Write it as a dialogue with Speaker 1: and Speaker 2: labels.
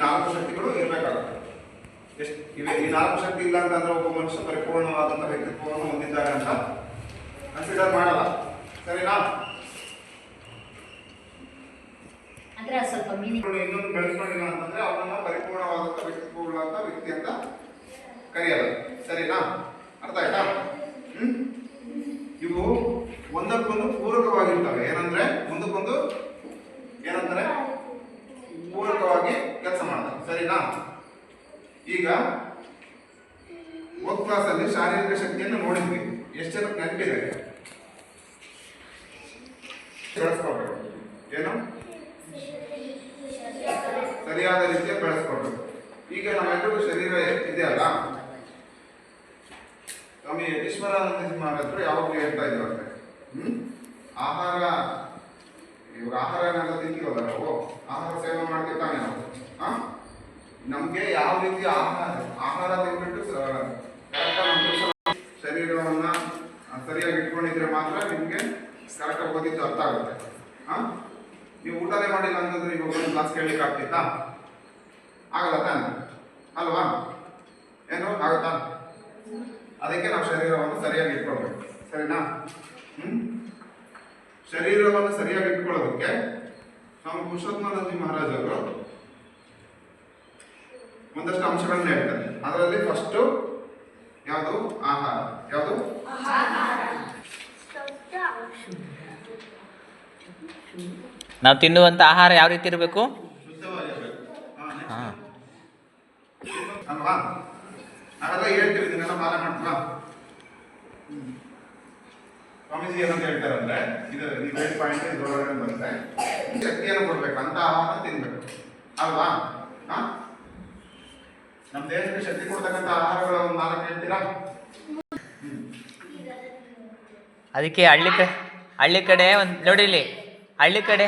Speaker 1: ನಾಲ್ಕು ಶಕ್ತಿಗಳು ಇರಬೇಕಾಗುತ್ತೆ. ಎಷ್ಟು ಇವೆ ಈ ನಾಲ್ಕು ಶಕ್ತಿ ಇಲ್ಲ ಅಂತಂದ್ರೆ ಒಬ್ಬ ಮನುಷ್ಯ ಪರಿಪೂರ್ಣವಾದಂಥ ವ್ಯಕ್ತಿತ್ವವನ್ನು ಹೊಂದಿದ್ದಾರೆ ಅಂತ ಕನ್ಸಿಡರ್ ಮಾಡಲ್ಲ. ಸರಿನಾ? ಇನ್ನೊಂದು ಬೆಳೆಸ್ಕೊಂಡಿಲ್ಲ ಅಂತಂದ್ರೆ ಅವನನ್ನ ಪರಿಪೂರ್ಣವಾದಂಥ ವ್ಯಕ್ತಿತ್ವವುಳ್ಳಂತ ವ್ಯಕ್ತಿ ಅಂತ ಕರೆಯಲ್ಲ. ಸರಿನಾ? ಅರ್ಥ ಆಯ್ತಾ? ಹ್ಮ್? ಇವು ಒಂದಕ್ಕೊಂದು ಪೂರಕವಾಗಿರ್ತವೆ. ಏನಂದ್ರೆ ಒಂದಕ್ಕೊಂದು ಏನಂತಾರೆ? ಸರಿನಾ ಈಗ ಒಂದು ಕ್ಲಾಸಲ್ಲಿ ಶಾರೀರಿಕ ಶಕ್ತಿಯನ್ನು ನೋಡಿದ್ವಿ. ಎಷ್ಟು ಜನಕ್ಕೆ ನೆನಪಿದೆ ಏನು? ಸರಿಯಾದ ರೀತಿಯಲ್ಲಿ ಬೆಳೆಸ್ಕೊಳ್ಬೇಕು. ಈಗ ನಮ್ಮೆಲ್ಲರಿಗೂ ಶರೀರ ಇದೆಯಲ್ಲ? ಸ್ವಾಮಿ ಯತೀಶ್ವರಾನಂದ ಮಹಾರಾಜರು ಯಾವಾಗಲೂ ಹೇಳ್ತಾ ಇದ್ರಂತೆ. ಹ್ಮ್? ಆಹಾರ, ಇವಾಗ ಏನಾದ್ರೂ ತಿಂತೀವಲ್ಲ ನಾವು? ಆಹಾರ ಸೇವನೆ ಮಾಡ್ತೀವಿ ತಾನೇ ನಮ್ಗೆ ಯಾವ ರೀತಿ ಆಹಾರ ಆಹಾರ ತಿನ್ಬಿಟ್ಟು ಶರೀರವನ್ನ ಸರಿಯಾಗಿ ಇಟ್ಕೊಂಡಿದ್ರೆ ಮಾತ್ರ ನಿಮ್ಗೆ ಕರೆಕ್ಟಾಗಿ ಓದಿದ್ದು ಅರ್ಥ ಆಗುತ್ತೆ. ಹಾ ನೀವು ಊಟನೇ ಮಾಡಿಲ್ಲ ಅಂತಂದ್ರೆ ಇವಾಗ ಒಂದು ಕ್ಲಾಸ್ ಕೇಳಲಿಕ್ಕೆ ಆಗ್ತಿತ್ತಾ? ಆಗಲ್ಲ ತಾನೆ? ಅಲ್ವಾ? ಏನು? ಆಗುತ್ತಾ? ಅದಕ್ಕೆ ನಾವು ಶರೀರವನ್ನು ಸರಿಯಾಗಿ ಇಟ್ಕೊಳ್ಬೇಕು. ಸರಿನಾ? ಹ್ಮ್? ಶರೀರವನ್ನು ಸರಿಯಾಗಿ ಇಟ್ಕೊಳ್ಳೋದಕ್ಕೆ ಸ್ವಾಮಿ ಪುರುಷೋತ್ತಮಾನಂದಿ ಮಹಾರಾಜ್ ಅವರು ಒಂದಷ್ಟು ಅಂಶಗಳನ್ನ ಹೇಳ್ತಾರೆ ಅದರಲ್ಲಿ ಫಸ್ಟು ಯಾವುದು? ಆಹಾರ. ಯಾವುದು?
Speaker 2: ನಾವು ತಿನ್ನುವಂಥ ಆಹಾರ ಯಾವ ರೀತಿ ಇರಬೇಕು?
Speaker 1: ಅಲ್ವಾ? ನಾವೆಲ್ಲ ಹೇಳ್ತೀವಿ ಇದನ್ನೆಲ್ಲ ಮಾನ ಮಾಡ್ತೀವಾ ಸ್ವಾಮೀಜಿ ಏನಂತ ಹೇಳ್ತಾರೆ ಅಂದ್ರೆ ಇದು ನೀವು ಏಟ್ ಪಾಯಿಂಟ್ ಇದ್ರೊಳಗಡೆ ಬರುತ್ತೆ ಶಕ್ತಿಯನ್ನು ಕೊಡ್ಬೇಕು ಅಂತ ಆಹಾರ ತಿನ್ಬೇಕು. ಅಲ್ವಾ? ಹಾ? ನಮ್ಮ ದೇಹಕ್ಕೆ ಶಕ್ತಿ ಕೊಡ್ತಕ್ಕಂಥ ಆಹಾರಗಳ ಒಂದು ನಾಲ್ಕು ಹೇಳ್ತೀರಾ?
Speaker 2: ಅದಕ್ಕೆ ಹಳ್ಳಿ ಕಡೆ ಹಳ್ಳಿ ಕಡೆ ಒಂದು ನೋಡಿಲಿ ಹಳ್ಳಿ ಕಡೆ